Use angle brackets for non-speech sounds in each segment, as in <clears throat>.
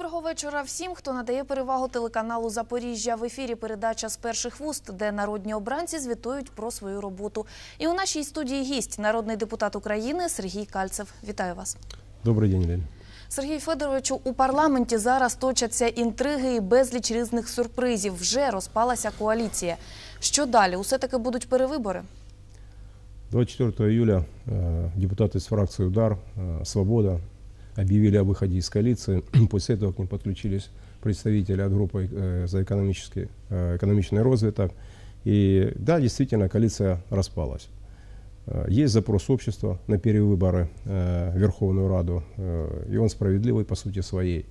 Доброго вечора всім, хто надає перевагу телеканалу Запоріжжя. В ефірі передача з перших вуст, де народні обранці звітують про свою роботу. І у нашій студії гість народний депутат України Сергій Кальцев. Вітаю вас. Добрий день, Лен. Сергій Федоровичу, у парламенті зараз точаться інтриги і безліч різних сюрпризів. Вже розпалася коаліція. Що далі? Усе таки будуть перевибори? 24 июля э, депутаты из фракции «Удар», э, «Свобода» объявили о выходе из коалиции. <clears throat> После этого к ним подключились представители от группы э, за экономический, э, экономичный развиток. И да, действительно, коалиция распалась. Э, Есть запрос общества на перевыборы э, Верховную Раду, э, и он справедливый по сути своей.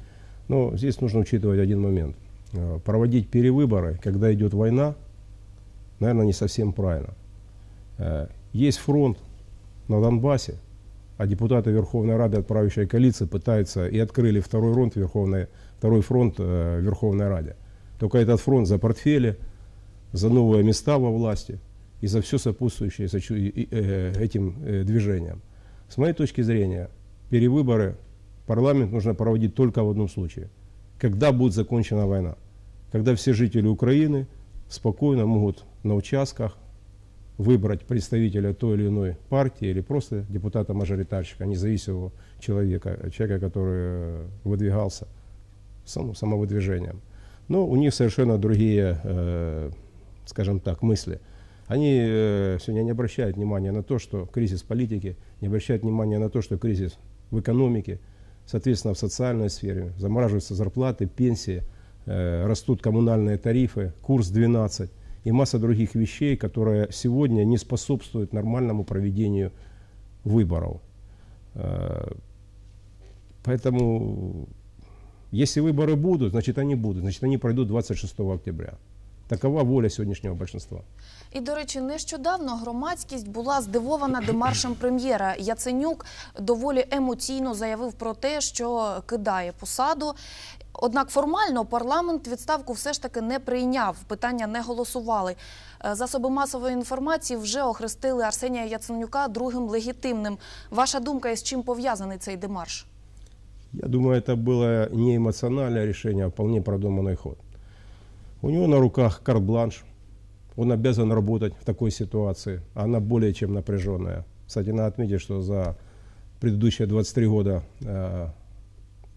Но здесь нужно учитывать один момент. Э, Проводить перевыборы, когда идет война, наверное, не совсем правильно. Э, Есть фронт на Донбассе, а депутаты Верховной Рады от правящей коалиции пытаются и открыли второй фронт, Верховной, второй фронт э, Верховной Раде. Только этот фронт за портфели, за новые места во власти и за все сопутствующее э, этим э, движением. С моей точки зрения, перевыборы парламент нужно проводить только в одном случае. Когда будет закончена война. Когда все жители Украины спокойно могут на участках выбрать представителя той или иной партии или просто депутата-мажоритарщика, независимого человека, человека, который э, выдвигался само, самовыдвижением. Но у них совершенно другие, э, скажем так, мысли. Они э, сегодня не обращают внимания на то, что кризис политики, не обращают внимания на то, что кризис в экономике, соответственно, в социальной сфере, замораживаются зарплаты, пенсии, э, растут коммунальные тарифы, курс 12 и масса других вещей, которые сегодня не способствуют нормальному проведению выборов. Э, Поэтому, если выборы будут, значит они будут, значит они пройдут 26 октября. Такова воля сегодняшнего большинства. І, до речі, нещодавно громадськість була здивована демаршем прем'єра. Яценюк доволі емоційно заявив про те, що кидає посаду. Однак формально парламент відставку все ж таки не прийняв. Питання не голосували. Е, Засоби масової інформації вже охрестили Арсенія Яценюка другим легітимним. Ваша думка, із чим пов'язаний цей демарш? Я думаю, это было не эмоциональное решение, а вполне продуманный ход. У него на руках карт-бланш. Он обязан работать в такой ситуации. Она более чем напряженная. Кстати, надо отметить, что за предыдущие 23 года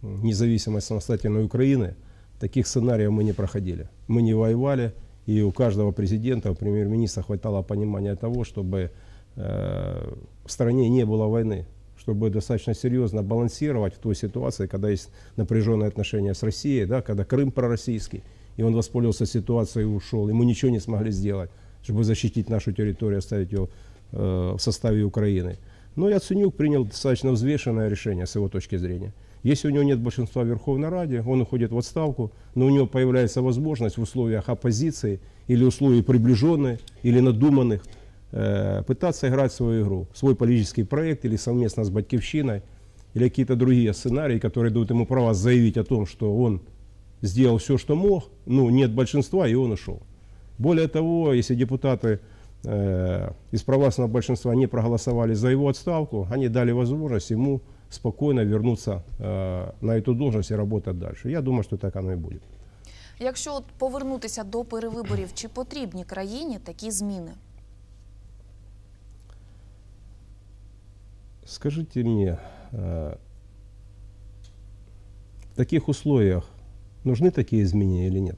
независимой самостоятельной Украины таких сценариев мы не проходили. Мы не воевали, и у каждого президента, у премьер-министра хватало понимания того, чтобы э, в стране не было войны, чтобы достаточно серьезно балансировать в той ситуации, когда есть напряженные отношения с Россией, да, когда Крым пророссийский, и он воспользовался ситуацией и ушел, и мы ничего не смогли сделать, чтобы защитить нашу территорию, оставить ее э, в составе Украины. Но Яценюк принял достаточно взвешенное решение с его точки зрения. Если у него нет большинства в Верховной Раде, он уходит в отставку, но у него появляется возможность в условиях оппозиции или условий приближенных или надуманных э, пытаться играть свою игру, свой политический проект или совместно с Батьковщиной, или какие-то другие сценарии, которые дают ему право заявить о том, что он сделал все, что мог, ну, нет большинства, и он ушел. Более того, если депутаты э, из провластного большинства не проголосовали за его отставку, они дали возможность ему спокойно вернуться э, на эту должность и работать дальше. Я думаю, что так оно и будет. Якщо от повернутися до перевиборів, чи потрібні країні такі зміни? Скажите мне, э, в таких условиях нужны такие изменения или нет?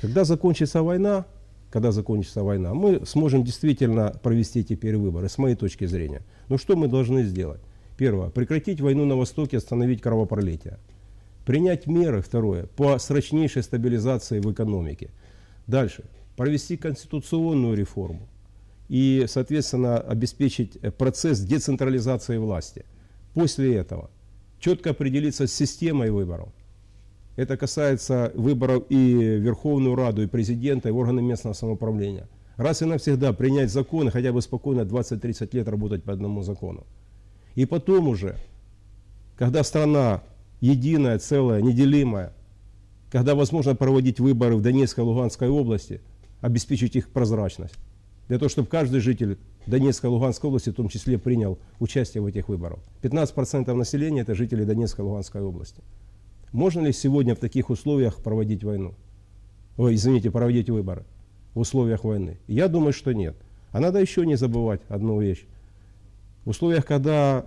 Когда закончится война, когда закончится война, мы сможем действительно провести эти перевыборы, с моей точки зрения. Но что мы должны сделать? Первое, прекратить войну на Востоке, остановить кровопролитие. Принять меры, второе, по срочнейшей стабилизации в экономике. Дальше, провести конституционную реформу и, соответственно, обеспечить э, процесс децентрализации власти. После этого четко определиться с системой выборов. Это касается выборов и Верховную Раду, и президента, и органы местного самоуправления. Раз и навсегда принять закон и хотя бы спокойно 20-30 лет работать по одному закону. И потом уже, когда страна единая, целая, неделимая, когда возможно проводить выборы в Донецкой и Луганской области, обеспечить их прозрачность. Для того, чтобы каждый житель Донецкой и Луганской области в том числе принял участие в этих выборах. 15% населения это жители Донецкой и Луганской области. Можно ли сегодня в таких условиях проводить войну? Ой, извините, проводить выборы в условиях войны? Я думаю, что нет. А надо еще не забывать одну вещь. В условиях, когда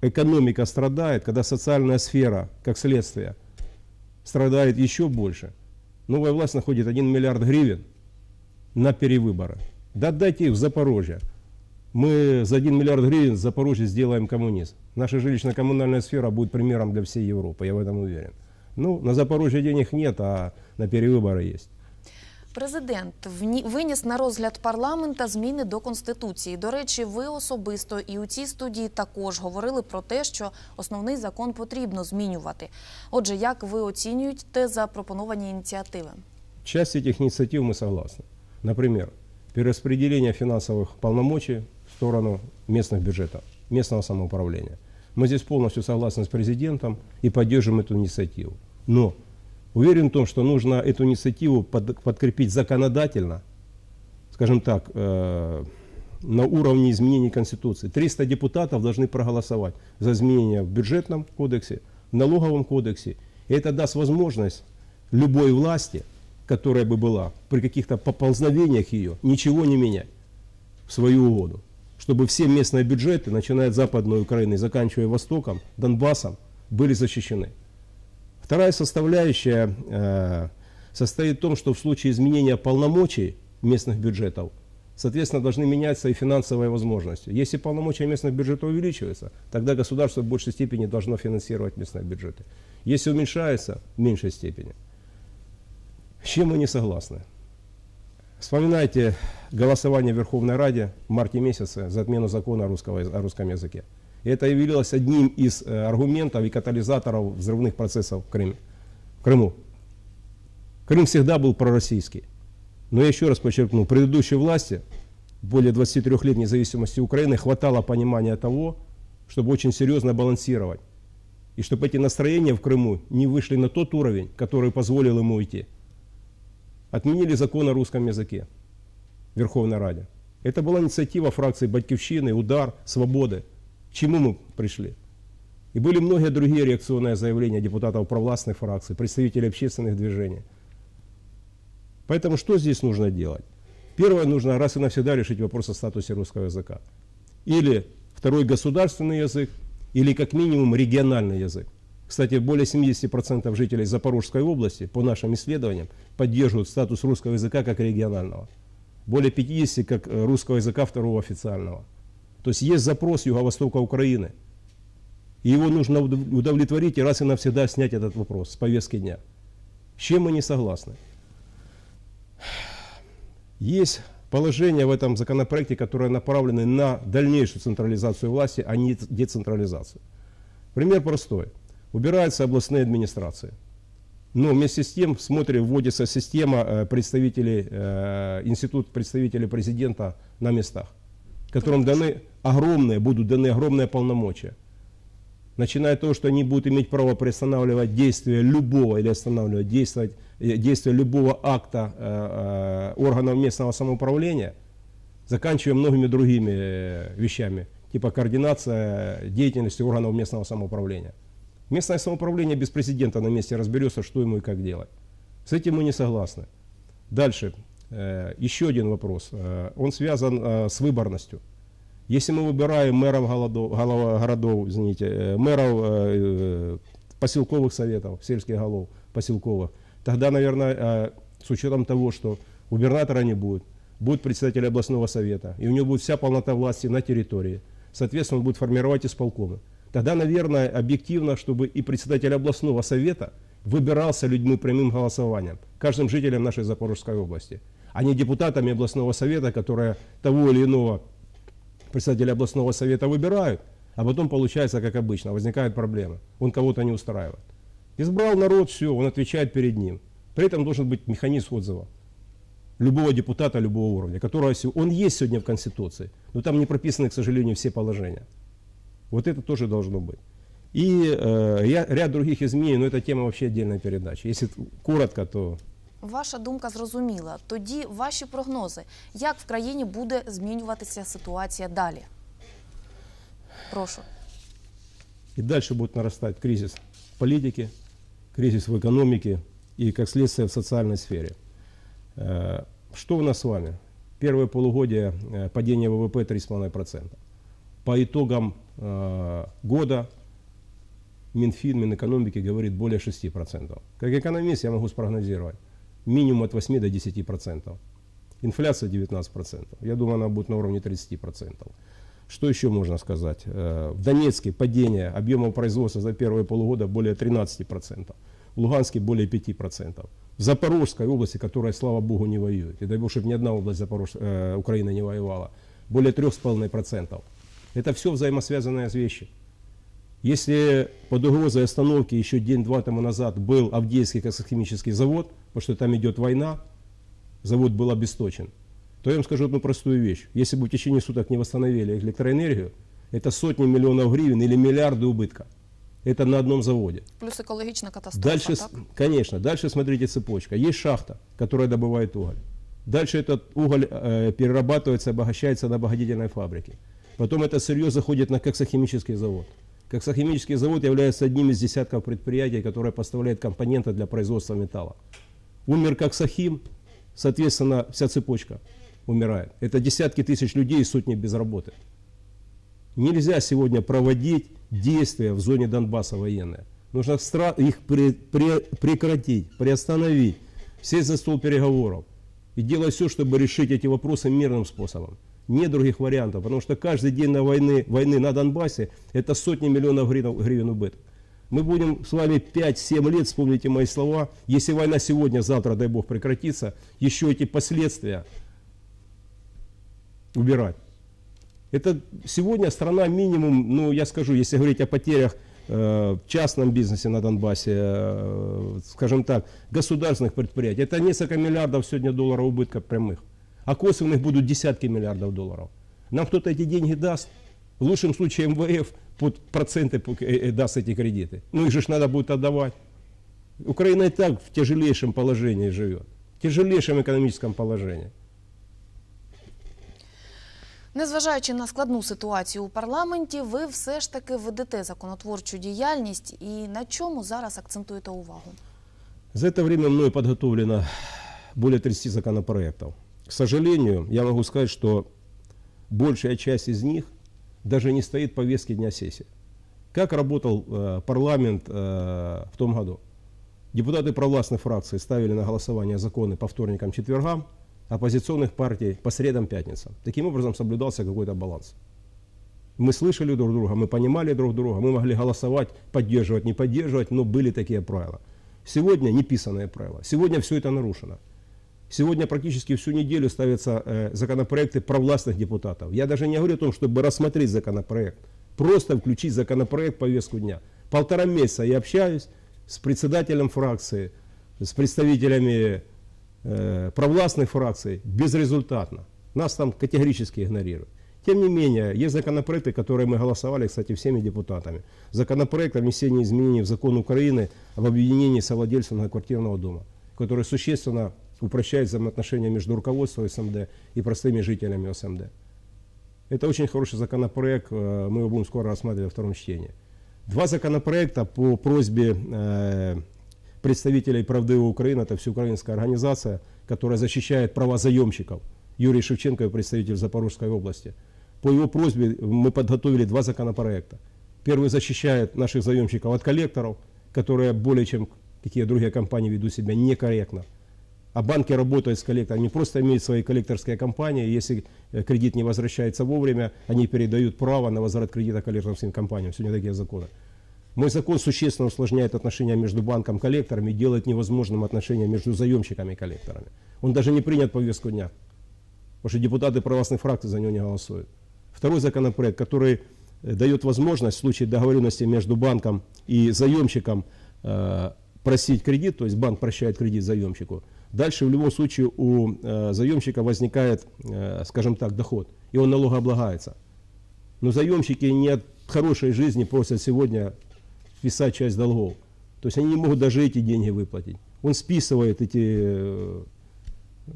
экономика страдает, когда социальная сфера, как следствие, страдает еще больше, новая власть находит 1 миллиард гривен на перевыборы. Да отдайте их в Запорожье. Мы за 1 миллиард гривен в Запорожье сделаем коммунизм. Наша жилищно-коммунальная сфера будет примером для всей Европы, я в этом уверен. Ну, на Запорожье денег нет, а на перевыборы есть. Президент вні- виніс на розгляд парламента зміни до конституції. До речі, ви особисто і у цій студії також говорили про те, що основний закон потрібно змінювати. Отже, як ви оцінюєте запропоновані ініціативи? Часть этих инициатив мы согласны. Например, перераспределение финансовых полномочий в сторону местных бюджетов, местного самоуправления. Мы здесь полностью согласны с президентом и поддерживаем эту инициативу. Но уверен в том, что нужно эту инициативу под- подкрепить законодательно, скажем так, э, на уровне изменений Конституции. 300 депутатов должны проголосовать за изменения в бюджетном кодексе, в налоговом кодексе. И это даст возможность любой власти, которая бы была, при каких-то поползновениях ее, ничего не менять в свою угоду. Чтобы все местные бюджеты, начиная от Западной Украины заканчивая Востоком, Донбассом, были защищены. Вторая составляющая э, состоит в том, что в случае изменения полномочий местных бюджетов, соответственно, должны меняться и финансовые возможности. Если полномочия местных бюджетов увеличиваются, тогда государство в большей степени должно финансировать местные бюджеты. Если уменьшается, в меньшей степени. С чем мы не согласны? Вспоминайте голосование в Верховной Раде в марте месяце за отмену закона о, русском языке. Это явилось одним из э, аргументов и катализаторов взрывных процессов в Крыме. В Крыму. Крым всегда был пророссийский. Но я еще раз подчеркну, предыдущей власти, более 23 лет независимости Украины, хватало понимания того, чтобы очень серьезно балансировать. И чтобы эти настроения в Крыму не вышли на тот уровень, который позволил ему уйти. Отменили закон о русском языке в Верховной Раде. Это была инициатива фракции Батьковщины, Удар, Свободы. Чему мы пришли? И были многие другие реакционные заявления депутатов провластных фракций, представителей общественных движений. Поэтому что здесь нужно делать? Первое, нужно раз и навсегда решить вопрос о статусе русского языка. Или второй государственный язык, или как минимум региональный язык. Кстати, более 70% жителей Запорожской области, по нашим исследованиям, поддерживают статус русского языка как регионального. Более 50% как э, русского языка второго официального. То есть есть запрос Юго-Востока Украины. И его нужно удов- удовлетворить и раз и навсегда снять этот вопрос с повестки дня. С чем мы не согласны? Есть положения в этом законопроекте, которые направлены на дальнейшую централизацию власти, а не децентрализацию. Пример простой. Убираются областные администрации. Но вместе с тем, смотрим, вводится система э, представителей, э, институт представителей президента на местах, которым даны огромные, будут даны огромные полномочия. Начиная от того, что они будут иметь право приостанавливать действие любого или останавливать действовать, э, действие любого акта э, э, органов местного самоуправления, заканчивая многими другими э, вещами, типа координация деятельности органов местного самоуправления. Местное самоуправление без президента на месте разберется, что ему и как делать. С этим мы не согласны. Дальше. Э, Еще один вопрос. Э, Он связан э, с выборностью. Если мы выбираем мэров голодов- городов, извините, э, мэров э, поселковых советов, сельских голов поселковых, тогда, наверное, э, с учетом того, что губернатора не будет, будет председатель областного совета, и у него будет вся полнота власти на территории. Соответственно, он будет формировать исполкомы. Тогда, наверное, объективно, чтобы и председатель областного совета выбирался людьми прямым голосованием, каждым жителем нашей Запорожской области, а не депутатами областного совета, которые того или иного председателя областного совета выбирают, а потом получается, как обычно, возникают проблемы. Он кого-то не устраивает. Избрал народ, все, он отвечает перед ним. При этом должен быть механизм отзыва любого депутата любого уровня, которого он есть сегодня в Конституции, но там не прописаны, к сожалению, все положения. Вот это тоже должно быть. И э, ряд других изменений, но это тема вообще отдельной передачи. Если коротко, то Ваша думка зрозуміла. Тоді ваші прогнози, як в країні буде змінюватися ситуація далі? Прошу. и дальше будет нарастать кризис в политике, кризис в экономике и, как следствие, в социальной сфере. Э, Что у нас с вами? Первое полугодие э, падение ВВП 3,5%. По итогам э, года Минфин, Минэкономики говорит более 6%. Как экономист я могу спрогнозировать минимум от 8 до 10%. Инфляция 19%. Я думаю, она будет на уровне 30%. Что еще можно сказать? Э, В Донецке падение объема производства за первые полугода более 13%. В Луганске более 5%. В Запорожской области, которая, слава богу, не воюет, и дай бог, чтобы ни одна область Запорож... э, Украины не воевала, более 3,5%. Это все взаимосвязанные вещи. Если под угрозой остановки еще день-два тому назад был Авдеевский коксохимический завод, потому что там идет война, завод был обесточен, то я вам скажу одну простую вещь. Если бы в течение суток не восстановили электроэнергию, это сотни миллионов гривен или миллиарды убытка. Это на одном заводе. Плюс екологічна катастрофа. Дальше, так? конечно, дальше смотрите цепочка. Есть шахта, которая добывает уголь. Дальше этот уголь э, перерабатывается, обогащается на обогатительной фабрике. Потом это сырье заходит на коксохимический завод. Коксохимический завод является одним из десятков предприятий, которое поставляет компоненты для производства металла. Умер коксохим, соответственно, вся цепочка умирает. Это десятки тысяч людей и сотни без работы. Нельзя сегодня проводить действия в зоне Донбасса военные. Нужно их пре- пре- прекратить, приостановить, сесть за стол переговоров и делать все, чтобы решить эти вопросы мирным способом. Нет других вариантов, потому что каждый день на войны, войны на Донбассе это сотни миллионов гривен, гривен убыток. Мы будем с вами 5-7 лет, вспомните мои слова, если война сегодня, завтра, дай бог, прекратится, еще эти последствия убирать. Это сегодня страна минимум, ну я скажу, если говорить о потерях э, в частном бизнесе на Донбассе, э, скажем так, государственных предприятий, это несколько миллиардов сегодня долларов убытка прямых. А косвенных будут десятки миллиардов долларов. Нам кто-то эти деньги даст, в лучшем случае МВФ под проценты пу- э, э, даст эти кредиты. Ну их же ж надо будет отдавать. Украина и так в тяжелейшем положении живет, в тяжелейшем экономическом положении. Незважаючи на складну ситуацію у парламенті, ви все ж таки ведете законотворчу діяльність і на чому зараз акцентуєте увагу? За это время мною подготовлено более 30 законопроектов. К сожалению, я могу сказать, что большая часть из них даже не стоит в повестке дня сессии. Как работал э, парламент э, в том году? Депутаты провластных фракций ставили на голосование законы по вторникам, четвергам, оппозиционных партий по средам, пятницам. Таким образом соблюдался какой-то баланс. Мы слышали друг друга, мы понимали друг друга, мы могли голосовать, поддерживать, не поддерживать, но были такие правила. Сегодня неписанные правила. Сегодня все это нарушено. Сегодня практически всю неделю ставятся э, законопроекты провластных депутатов. Я даже не говорю о том, чтобы рассмотреть законопроект. Просто включить законопроект в повестку дня. Полтора месяца я общаюсь с председателем фракции, с представителями э, провластных фракций безрезультатно. Нас там категорически игнорируют. Тем не менее, есть законопроекты, которые мы голосовали, кстати, всеми депутатами. Законопроект о внесении изменений в закон Украины об объединении совладельцев многоквартирного дома, который существенно упрощает взаимоотношения между руководством СМД и простыми жителями СМД. Это очень хороший законопроект, э, мы его будем скоро рассматривать во втором чтении. Два законопроекта по просьбе э, представителей «Правдивой Украины», это всеукраинская организация, которая защищает права заемщиков. Юрий Шевченко, представитель Запорожской области. По его просьбе мы подготовили два законопроекта. Первый защищает наших заемщиков от коллекторов, которые более чем какие другие компании ведут себя некорректно. А банки работают с коллекторами, они просто имеют свои коллекторские компании. Если э, кредит не возвращается вовремя, они передают право на возврат кредита коллекторским компаниям. Сегодня такие законы. Мой закон существенно усложняет отношения между банком и коллекторами и делает невозможным отношения между заемщиками и коллекторами. Он даже не принят повестку дня, потому что депутаты правостной фракции за него не голосуют. Второй законопроект, который э, дает возможность в случае договоренности между банком и заемщиком э, просить кредит, то есть банк прощает кредит заемщику, дальше в любом случае у э, заемщика возникает, э, скажем так, доход, и он налогооблагается. Но заемщики не от хорошей жизни просят сегодня списать часть долгов. То есть они не могут даже эти деньги выплатить. Он списывает эти, э,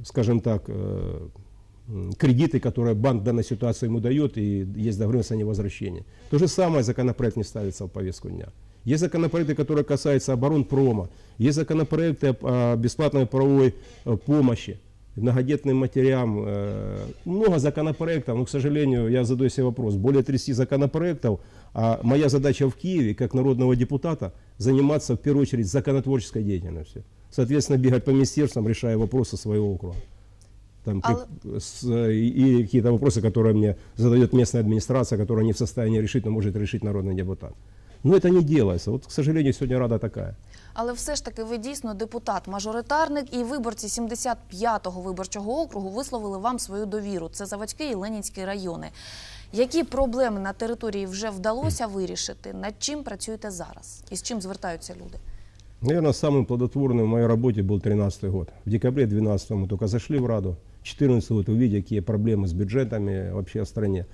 скажем так, э, кредиты, которые банк в данной ситуации ему дает, и есть договоренность о невозвращении. То же самое законопроект не ставится в повестку дня. Есть законопроекты, которые касаются оборонпрома. Есть законопроекты о бесплатной правовой э, помощи многодетным матерям. Э, Много законопроектов, но, к сожалению, я задаю себе вопрос. Более 30 законопроектов, а моя задача в Киеве, как народного депутата, заниматься в первую очередь законотворческой деятельностью. Соответственно, бегать по министерствам, решая вопросы своего округа. Там, как- с- и, и какие-то вопросы, которые мне задает местная администрация, которая не в состоянии решить, но может решить народный депутат. Но это не делается. Вот, к сожалению, сегодня Рада такая. Але все ж таки ви дійсно депутат-мажоритарник, і виборці 75-го виборчого округу висловили вам свою довіру. Це Заводський і Ленінський райони. Які проблеми на території вже вдалося вирішити? Над чим працюєте зараз? І з чим звертаються люди? Наверное, самым плодотворным в моей работе был 2013 год. В декабре 2012 мы только зашли в Раду. 2014 год увидели, какие проблемы с бюджетами вообще в стране.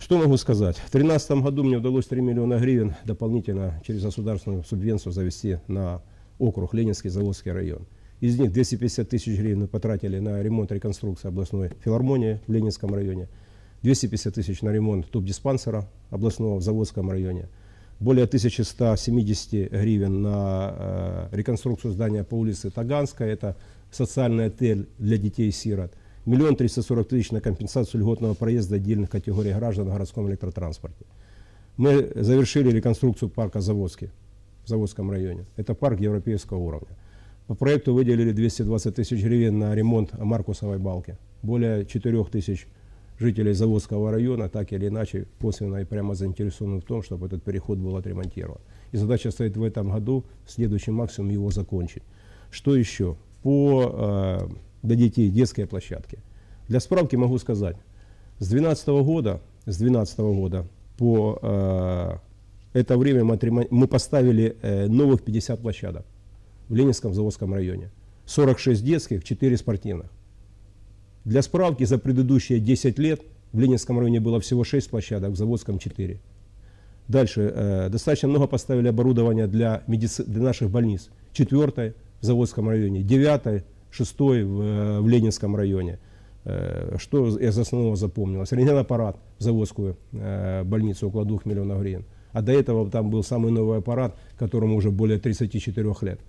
Что могу сказать? В 2013 году мне удалось 3 миллиона гривен дополнительно через государственную субвенцию завести на округ Ленинский Заводский район. Из них 250 тысяч гривен мы потратили на ремонт реконструкции областной филармонии в Ленинском районе, 250 тысяч на ремонт топ-диспансера областного в Заводском районе, более 1170 гривен на э, реконструкцию здания по улице Таганская, это социальный отель для детей-сирот, миллион триста сорок тысяч на компенсацию льготного проезда отдельных категорий граждан в городском электротранспорте. Мы завершили реконструкцию парка Заводский в Заводском районе. Это парк европейского уровня. По проекту выделили 220 тысяч гривен на ремонт Маркусовой балки. Более 4 тысяч жителей Заводского района так или иначе косвенно и прямо заинтересованы в том, чтобы этот переход был отремонтирован. И задача стоит в этом году, в следующем максимум его закончить. Что еще? По для детей детской площадки. Для справки могу сказать, с 2012 года, с 2012 года по э, это время мы, отремон- мы поставили э, новых 50 площадок в Ленинском заводском районе. 46 детских, 4 спортивных. Для справки, за предыдущие 10 лет в Ленинском районе было всего 6 площадок, в Заводском 4. Дальше, э, достаточно много поставили оборудования для, медици- для наших больниц. Четвертой в Заводском районе, девятой, шестой в, э, в Ленинском районе. Э, что из основного запомнилось? Рентген-аппарат в Заводскую э, больницу около 2 миллионов гривен. А до этого там был самый новый аппарат, которому уже более 34 лет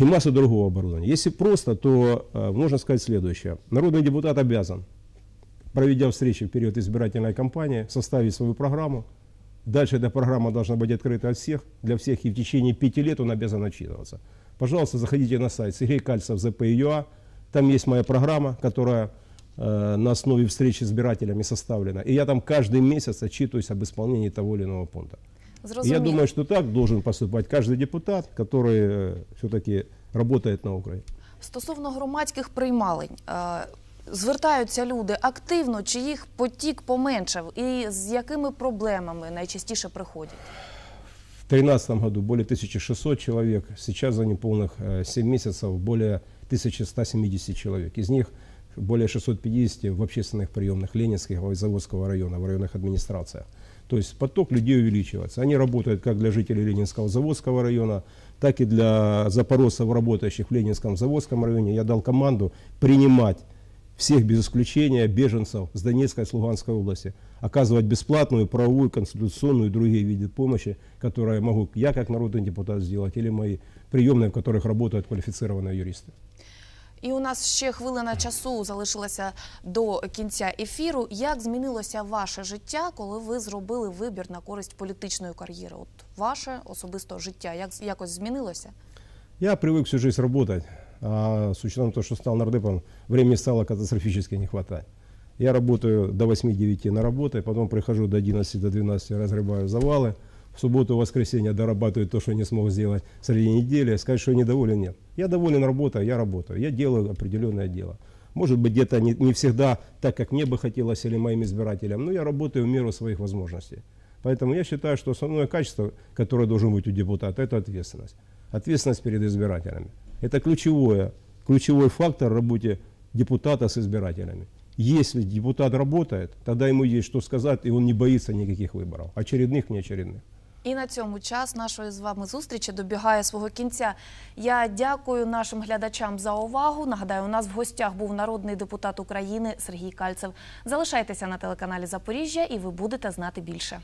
и масса другого оборудования. Если просто, то можно сказать следующее. Народный депутат обязан, проведя встречи в период избирательной кампании, составить свою программу. Дальше эта программа должна быть открыта от всех, для всех, и в течение пяти лет он обязан отчитываться. Пожалуйста, заходите на сайт Сергей Кальцев ЗП.ЮА. Там есть моя программа, которая э, на основе встречи с избирателями составлена. И я там каждый месяц отчитываюсь об исполнении того или иного пункта. И Зрозуміло. я думаю, что так должен поступать каждый депутат, который все-таки работает на Украине. Стосовно громадських приймалень, е, звертаються люди активно, чи їх потік поменшав, і з якими проблемами найчастіше приходять? В 2013 году более 1600 человек, сейчас за неполных э, 7 месяцев более 1170 человек. Из них более 650 в общественных приемных Ленинских и Заводского района, в районных администрациях. То есть поток людей увеличивается. Они работают как для жителей Ленинского Заводского района, так и для запорожцев, работающих в Ленинском Заводском районе. Я дал команду принимать всех без исключения беженцев с Донецкой и с Луганской области, оказывать бесплатную правовую, конституционную и другие виды помощи, которые могу я как народный депутат сделать или мои приемные, в которых работают квалифицированные юристы. І у нас ще хвилина часу залишилася до кінця ефіру. Як змінилося ваше життя, коли ви зробили вибір на користь політичної кар'єри? От ваше особисто життя як якось змінилося? Я привык всю жизнь работать, А с учетом того, что стал нардепом, времени стало катастрофически не хватать. Я работаю до 8-9 на работе, потом прихожу до 11 до 12, разрываю завалы. В субботу и воскресенье дорабатываю то, что не смог сделать среди недели. Сказать, что я недоволен, нет. Я доволен работой, я работаю. Я делаю определенное дело. Может быть, где-то не, не всегда так, как мне бы хотелось или моим избирателям, но я работаю в меру своих возможностей. Поэтому я считаю, что основное качество, которое должен быть у депутата, это ответственность. Ответственность перед избирателями. Это ключевое, ключевой фактор в работе депутата с избирателями. Если депутат работает, тогда ему есть что сказать, и он не боится никаких выборов, очередных, неочередных. І на цьому час нашої з вами зустрічі добігає свого кінця. Я дякую нашим глядачам за увагу. Нагадаю, у нас в гостях був народний депутат України Сергій Кальцев. Залишайтеся на телеканалі Запоріжжя, і ви будете знати більше.